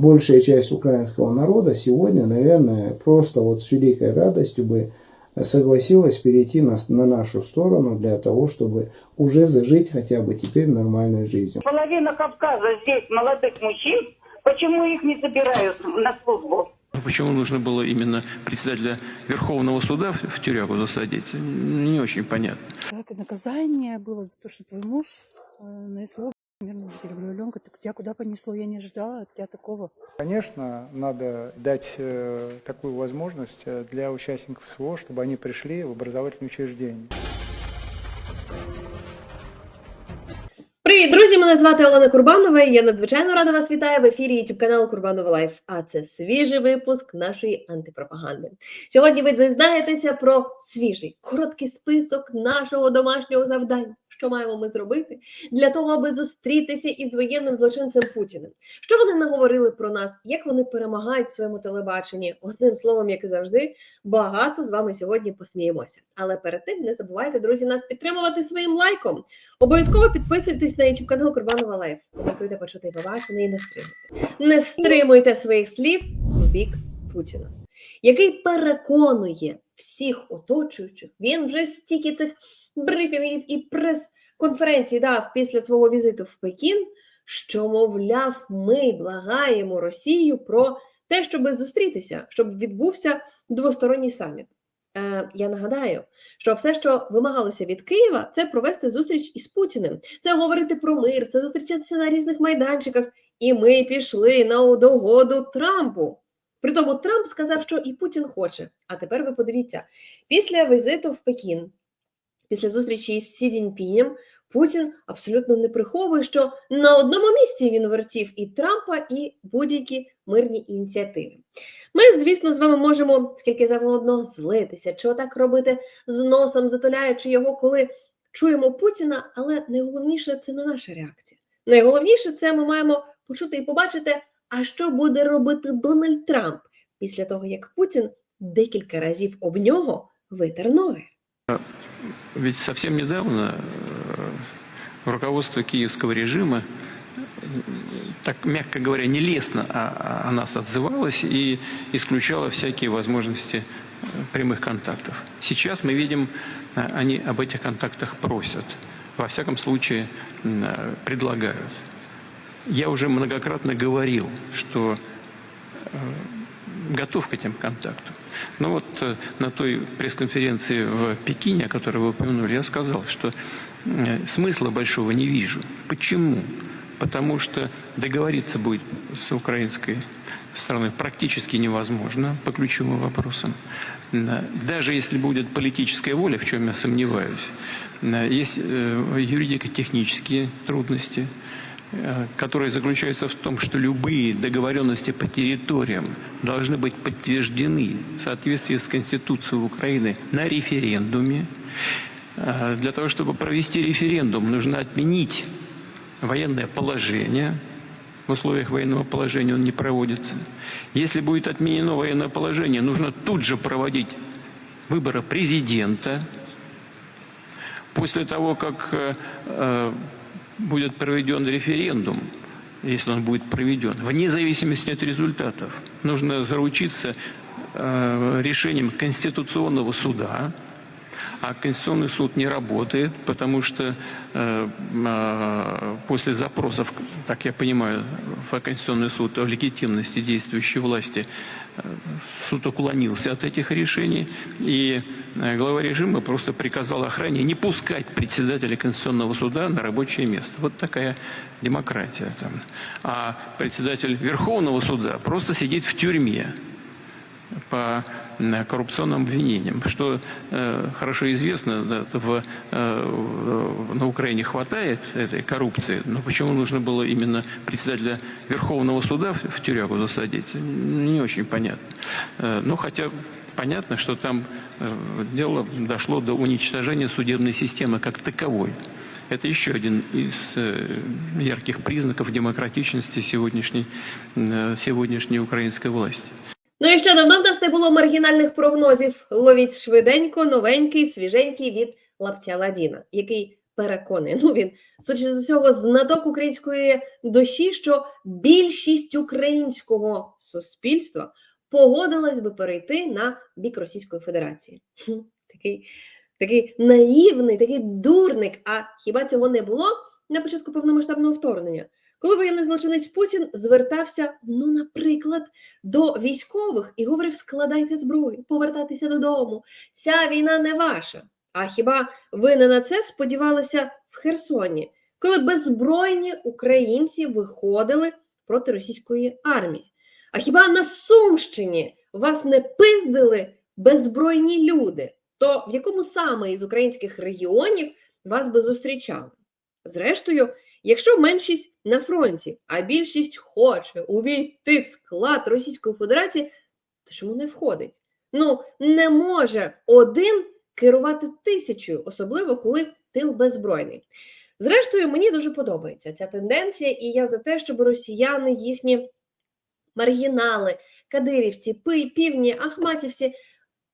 Большая часть украинского народа сегодня, наверное, просто вот с великой радостью бы согласилась перейти на, на нашу сторону для того, чтобы уже зажить хотя бы теперь нормальной жизнью. Половина Кавказа здесь молодых мужчин. Почему их не забирают на службу? Ну, Почему нужно было именно председателя Верховного суда в, тюрягу засадить, не очень понятно. Так, наказание было за то, что твой муж э, на СВО мирного жителя Грюленка. Так тебя куда понесло? Я не ожидала от тебя такого. Конечно, надо дать э, такую возможность э, для участников СВО, чтобы они пришли в образовательные учреждения. Привіт, друзі! Мене звати Олена Курбанова. і Я надзвичайно рада вас вітаю в ефірі youtube каналу Курбанова Лайф. А це свіжий випуск нашої антипропаганди. Сьогодні ви дізнаєтеся про свіжий короткий список нашого домашнього завдання. Що маємо ми зробити для того, аби зустрітися із воєнним злочинцем Путіним? Що вони наговорили про нас? Як вони перемагають в своєму телебаченні? Одним словом, як і завжди, багато з вами сьогодні посміємося. Але перед тим не забувайте, друзі, нас підтримувати своїм лайком. Обов'язково підписуйтесь на YouTube канал Курбанова Лайф. Коментуйте, почути побачене і не стримуйте. Не стримуйте своїх слів в бік Путіна, який переконує всіх оточуючих. Він вже стільки цих брифінгів і прес-конференцій дав після свого візиту в Пекін, що, мовляв, ми благаємо Росію про те, щоб зустрітися, щоб відбувся двосторонній саміт. Е, я нагадаю, що все, що вимагалося від Києва, це провести зустріч із Путіним, це говорити про мир, це зустрічатися на різних майданчиках. І ми пішли на догоду Трампу. Притому Трамп сказав, що і Путін хоче. А тепер ви подивіться: після візиту в Пекін, після зустрічі із Сі Цзіньпінем, Путін абсолютно не приховує, що на одному місці він вертів і Трампа, і будь-які мирні ініціативи. Ми, звісно, з вами можемо скільки завгодно злитися, чи отак робити з носом, затуляючи його, коли чуємо Путіна, але найголовніше це не наша реакція. Найголовніше це ми маємо почути і побачити, а що буде робити Дональд Трамп після того, як Путін декілька разів об нього витер ноги. Ведь совсем недавно э, руководство киевского режима, так мягко говоря, нелестно о, о нас отзывалось и исключало всякие возможности э, прямых контактов. Сейчас мы видим, э, они об этих контактах просят. Во всяком случае, предлагают. Я уже многократно говорил, что готов к этим контактам. Но вот э, на той пресс-конференции в Пекине, о которой вы упомянули, я сказал, что э, смысла большого не вижу. Почему? Потому что договориться будет с украинской стороной практически невозможно по ключевым вопросам. Да, Даже если будет политическая воля, в чем я сомневаюсь, есть э, юридико-технические трудности, э, которые заключаются в том, что любые договоренности по территориям должны быть подтверждены в соответствии с Конституцией Украины на референдуме. Э, Для того, чтобы провести референдум, нужно отменить военное положение. В условиях военного положения он не проводится. Если будет отменено военное положение, нужно тут же проводить выборы президента. После того, как э, будет проведен референдум, если он будет проведен, вне зависимости от результатов, нужно заручиться э, решением Конституционного суда, а Конституционный суд не работает, потому что э, э, после запросов, так я понимаю, в Конституционный суд о легитимности действующей власти, суд уклонился от этих решений, и э, глава режима просто приказал охране не пускать председателя Конституционного суда на рабочее место. Вот такая демократия там. А председатель Верховного суда просто сидит в тюрьме по э, коррупционным обвинениям, что э, хорошо известно, да, в, э, на Украине хватает этой коррупции, но почему нужно было именно председателя Верховного суда в, в тюрягу засадить, не очень понятно. Э, ну, хотя понятно, что там э, дело дошло до уничтожения судебной системы как таковой. Это еще один из э, ярких признаков демократичности сегодняшней, э, сегодняшней украинской власти. Ну і ще давно в нас не було маргінальних прогнозів. Ловіть швиденько, новенький, свіженький від лаптя Ладіна, який переконаний. Ну він судячи з усього, знаток української душі, що більшість українського суспільства погодилась би перейти на бік Російської Федерації. Такий, такий наївний, такий дурник. А хіба цього не було на початку повномасштабного вторгнення? Коли воєнний злочинець Путін звертався, ну, наприклад, до військових і говорив: складайте зброю, повертайтеся додому. Ця війна не ваша. А хіба ви не на це сподівалися в Херсоні, коли беззбройні українці виходили проти російської армії? А хіба на Сумщині вас не пиздили беззбройні люди? То в якому саме із українських регіонів вас би зустрічали? Зрештою, якщо меншість на фронті, а більшість хоче увійти в склад Російської Федерації, то чому не входить? Ну, не може один керувати тисячою, особливо коли тил беззбройний. Зрештою, мені дуже подобається ця тенденція, і я за те, щоб росіяни, їхні маргінали, кадирівці, півні, ахматівці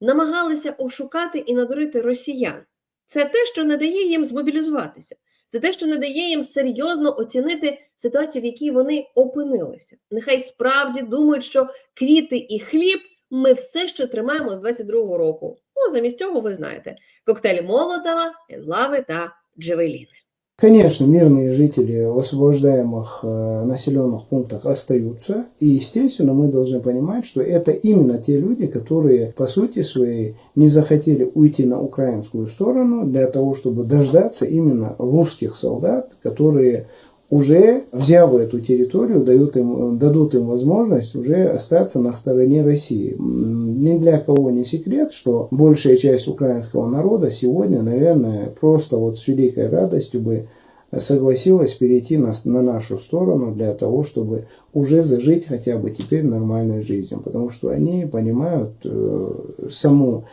намагалися ошукати і надурити росіян. Це те, що не дає їм змобілізуватися. Це те, що не дає їм серйозно оцінити ситуацію, в якій вони опинилися. Нехай справді думають, що квіти і хліб ми все ще тримаємо з 22-го року. Ну, замість цього ви знаєте: коктейль Молотова, Енлави та Джевеліни. Конечно, мирные жители в освобождаемых э, населенных пунктах остаются. И, естественно, мы должны понимать, что это именно те люди, которые, по сути своей, не захотели уйти на украинскую сторону для того, чтобы дождаться именно русских солдат, которые уже, взяв эту территорию, дают им, дадут им возможность уже остаться на стороне России. Ни для кого не секрет, что большая часть украинского народа сегодня, наверное, просто вот с великой радостью бы согласилась перейти на, на нашу сторону для того, чтобы уже зажить хотя бы теперь нормальной жизнью. Потому что они понимают э, саму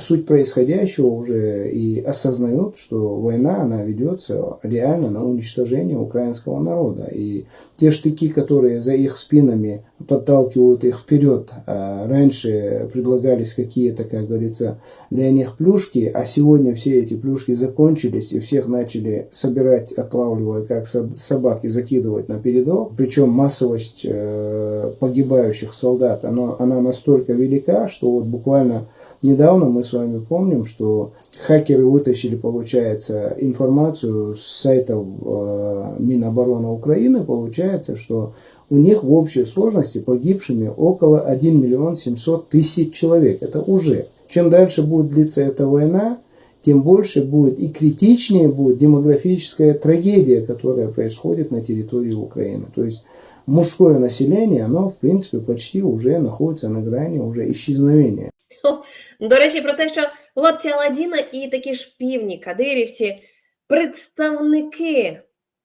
суть происходящего уже и осознают, что война, она ведется реально на уничтожение украинского народа. И те штыки, которые за их спинами подталкивают их вперед, а раньше предлагались какие-то, как говорится, для них плюшки, а сегодня все эти плюшки закончились, и всех начали собирать, отлавливая как со- собак и закидывать на передок. Причем массовость э, погибающих солдат, она, она настолько велика, что вот буквально Недавно мы с вами помним, что хакеры вытащили, получается, информацию с сайтов э, Минобороны Украины. Получается, что у них в общей сложности погибшими около 1 миллион 700 тысяч человек. Это уже. Чем дальше будет длиться эта война, тем больше будет и критичнее будет демографическая трагедия, которая происходит на территории Украины. То есть мужское население, оно в принципе почти уже находится на грани уже исчезновения. До речі, про те, що хлопці Аладдіна і такі ж півні кадирівці, представники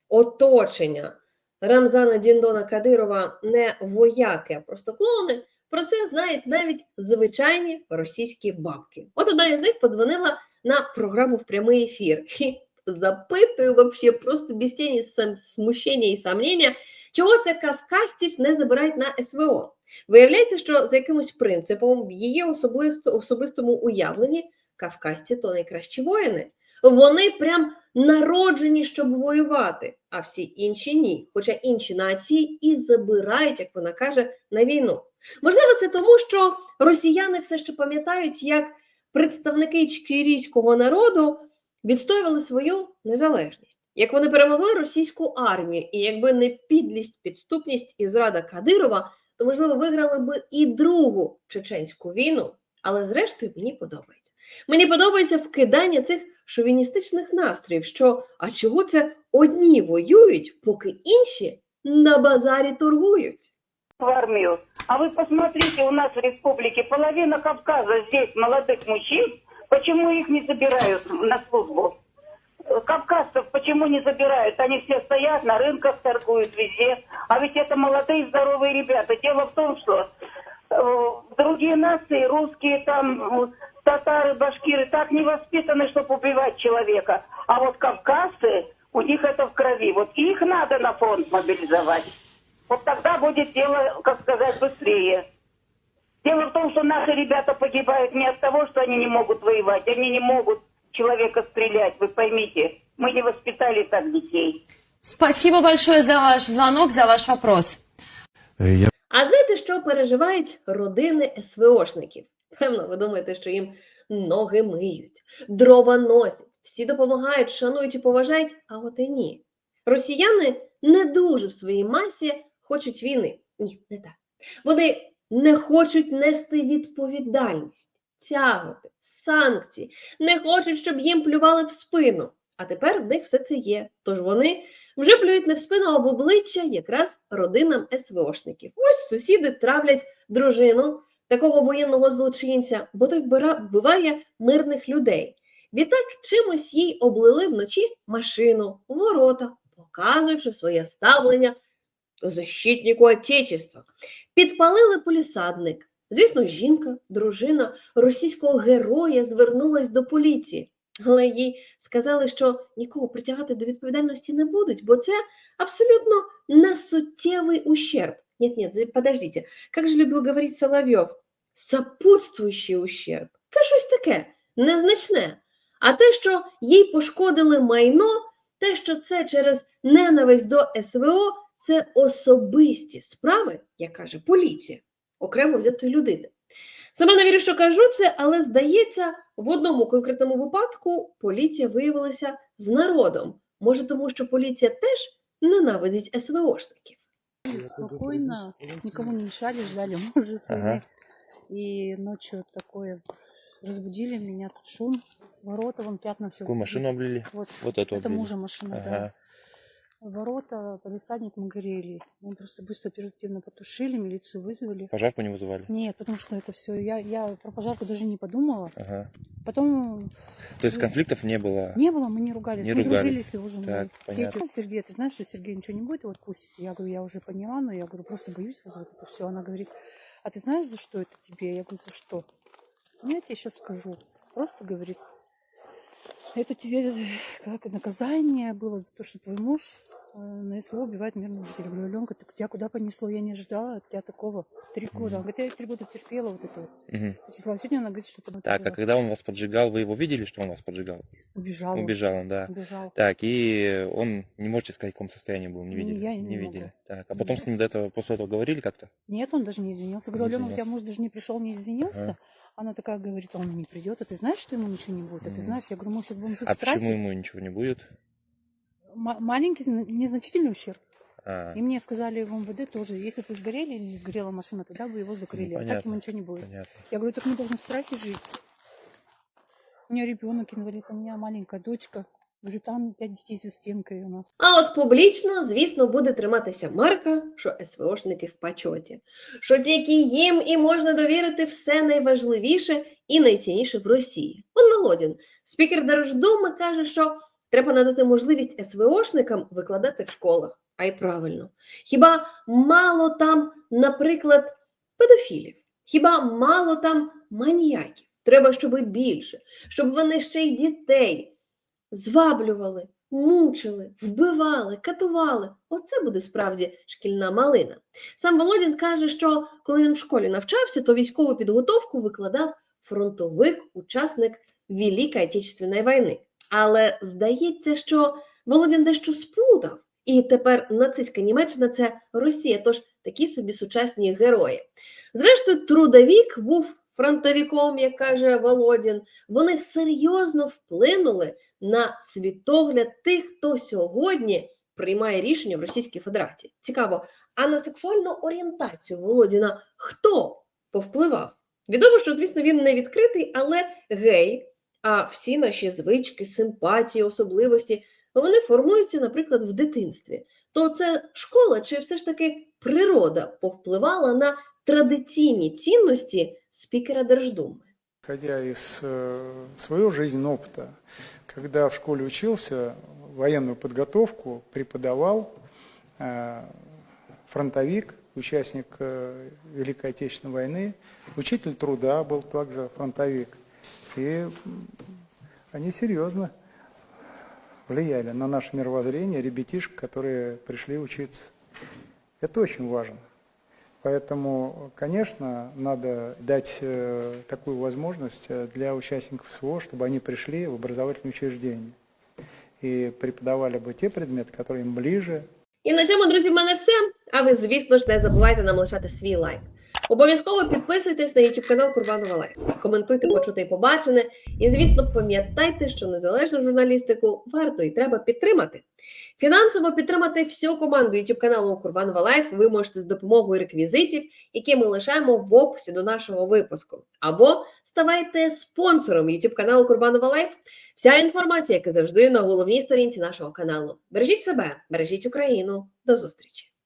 оточення Рамзана Діндона Кадирова не вояки, а просто клоуни. Про це знають навіть звичайні російські бабки. От одна із них подзвонила на програму в прямий ефір і запитує вообще просто без тіні смущення і сомнення, чого це кавказців не забирають на СВО. Виявляється, що за якимось принципом в її особисто, особистому уявленні кавказці то найкращі воїни. Вони прям народжені, щоб воювати, а всі інші ні. Хоча інші нації і забирають, як вона каже, на війну. Можливо, це тому, що росіяни все ще пам'ятають, як представники чкірійського народу відстоювали свою незалежність. Як вони перемогли російську армію, і якби не підлість, підступність і зрада Кадирова, то можливо виграли би і другу чеченську війну. Але зрештою мені подобається. Мені подобається вкидання цих шовіністичних настроїв, що а чого це одні воюють, поки інші на базарі торгують. в армию. А вы посмотрите, у нас в республике половина Кавказа здесь молодых мужчин. Почему их не забирают на службу? Кавказцев почему не забирают? Они все стоят на рынках, торгуют везде. А ведь это молодые здоровые ребята. Дело в том, что э, другие нации, русские там, татары, башкиры, так не воспитаны, чтобы убивать человека. А вот кавказцы, у них это в крови. Вот их надо на фронт мобилизовать. Вот тогда будет дело, как сказать, быстрее. Дело в том, что наши ребята погибают не от того, что они не могут воевать, они не могут человека стрелять, вы поймите. Мы не воспитали так детей. Спасибо большое за ваш звонок, за ваш вопрос. Я А знаєте, що переживають родини СВОшників? Певно, ви думаєте, що їм ноги миють, дрова носять, всі допомагають, шанують і поважають, а от і ні. Росіяни не дуже в своїй масі хочуть війни. Ні, не так. Вони не хочуть нести відповідальність, тяготи, санкції, не хочуть, щоб їм плювали в спину. А тепер в них все це є. Тож вони вже плюють не в спину, а в обличчя якраз родинам СВОшників. Ось сусіди травлять дружину такого воєнного злочинця, бо той вбиває мирних людей. Відтак чимось їй облили вночі машину, ворота, показуючи своє ставлення до защитнику Отечества. Підпалили полісадник. Звісно, жінка, дружина російського героя звернулась до поліції, але їй сказали, що нікого притягати до відповідальності не будуть, бо це абсолютно несуттєвий ущерб. За- подождите. Как же любил говорить Соловйов? Сопутствуючий ущерб. Це щось таке незначне. А те, що їй пошкодили майно, те, що це через ненависть до СВО, це особисті справи, як каже поліція, окремо взятої людини. Сама не вірю, що кажу це, але здається, в одному конкретному випадку поліція виявилася з народом. Може, тому що поліція теж ненавидить СВОшників. Спокойно, никому не мешали, ждали мужа своего. Ага. И ночью такое разбудили меня, тут шум, ворота, вон пятна все. какую машину облили? Вот, Вот эту это облили. мужа машина, Ага. да. Ворота, полисадник горели. Мы просто быстро оперативно потушили, милицию вызвали. Пожарку не вызывали? Нет, потому что это все, я, я про пожарку даже не подумала. Ага. Потом То есть Ну, конфликтов не было? не было, мы не ругались. Не мы ругались. дружили с его женой. Так, понятно. говорю, Сергей, ты знаешь, что Сергей ничего не будет, его отпустить? Я говорю, я уже поняла, но я говорю, просто боюсь вот это все. Она говорит, а ты знаешь, за что это тебе? Я говорю, за что? Ну, я тебе сейчас скажу. Просто говорит, это тебе э, как наказание было за то, что твой муж э, на СВО убивает мирных жителей. Говорю, Аленка, ты тебя куда понесло? Я не ожидала от тебя такого. Три года. Она говорит, я три года терпела вот это вот. Мгм. Числа. Сегодня она говорит, что это Так, а когда он вас поджигал, вы его видели, что он вас поджигал? убежала. Убежал он, да. Убежал. Так, и он, не можете сказать, в каком состоянии был, не Не, видели? я не могу. видели. Так, а потом Не. с ним до этого, после этого говорили как-то? Нет, он даже не извинился. Говорю, Не Алена, у тебя муж даже не пришел, не извинился. Ага. Она такая говорит, он не придет, а ты знаешь, что ему ничего не будет? А ты знаешь, я говорю, мы сейчас будем жить А в страхе. почему ему ничего не будет? Ма- маленький, зна- незначительный ущерб. А, И мне сказали в МВД тоже, если бы сгорели или сгорела машина, тогда бы его закрыли. а так понятно. ему ничего не будет. понятно. Я говорю, так мы должны в страхе жить. У меня ребенок инвалид, у меня маленькая дочка. Говорю, там пять детей за стенкой у нас. А от публічно, звісно, буде триматися марка, що СВОшники в почоті, що тільки їм і можна довірити все найважливіше і найцінніше в Росії. Он Володін, спікер Держдуми, каже, що треба надати можливість СВОшникам викладати в школах. А й правильно. Хіба мало там, наприклад, педофілів? Хіба мало там маніяків? Треба, щоб більше, щоб вони ще й дітей зваблювали, мучили, вбивали, катували. Оце буде справді шкільна малина. Сам Володін каже, що коли він в школі навчався, то військову підготовку викладав фронтовик, учасник Великої Отечественної війни. Але здається, що Володін дещо сплутав. І тепер нацистська Німеччина це Росія, тож такі собі сучасні герої. Зрештою, трудовік був фронтовіком, як каже Володін. Вони серйозно вплинули на світогляд тих, хто сьогодні приймає рішення в Російській Федерації. Цікаво, а на сексуальну орієнтацію Володіна хто повпливав? Відомо, що, звісно, він не відкритий, але гей. А всі наші звички, симпатії, особливості вони формуються, наприклад, в дитинстві. То це школа чи все ж таки природа повпливала на традиційні цінності спікера Держдуми? Исходя из э, своего жизненного опыта, когда в школе учился, военную подготовку преподавал э, фронтовик, участник э, Великой Отечественной войны, учитель труда был также фронтовик. И м, они серьезно влияли на наше мировоззрение ребятишек, которые пришли учиться. Это очень важно. Поэтому, конечно, надо дать э, такую возможность э, для участников СВО, чтобы они пришли в образовательные учреждения. и преподавали бы те предметы, которые им ближе, І на цьому, друзі, в мене все. А ви, звісно ж, не забувайте нам лишати свій лайк. Обов'язково підписуйтесь на YouTube канал Курбанова Лайф. Коментуйте, почуте і побачене. І, звісно, пам'ятайте, що незалежну журналістику варто і треба підтримати. Фінансово підтримати всю команду YouTube каналу Курбанова Лайф ви можете з допомогою реквізитів, які ми лишаємо в описі до нашого випуску. Або ставайте спонсором YouTube каналу Курбанова Лайф. Вся інформація, як і завжди, на головній сторінці нашого каналу. Бережіть себе, бережіть Україну. До зустрічі!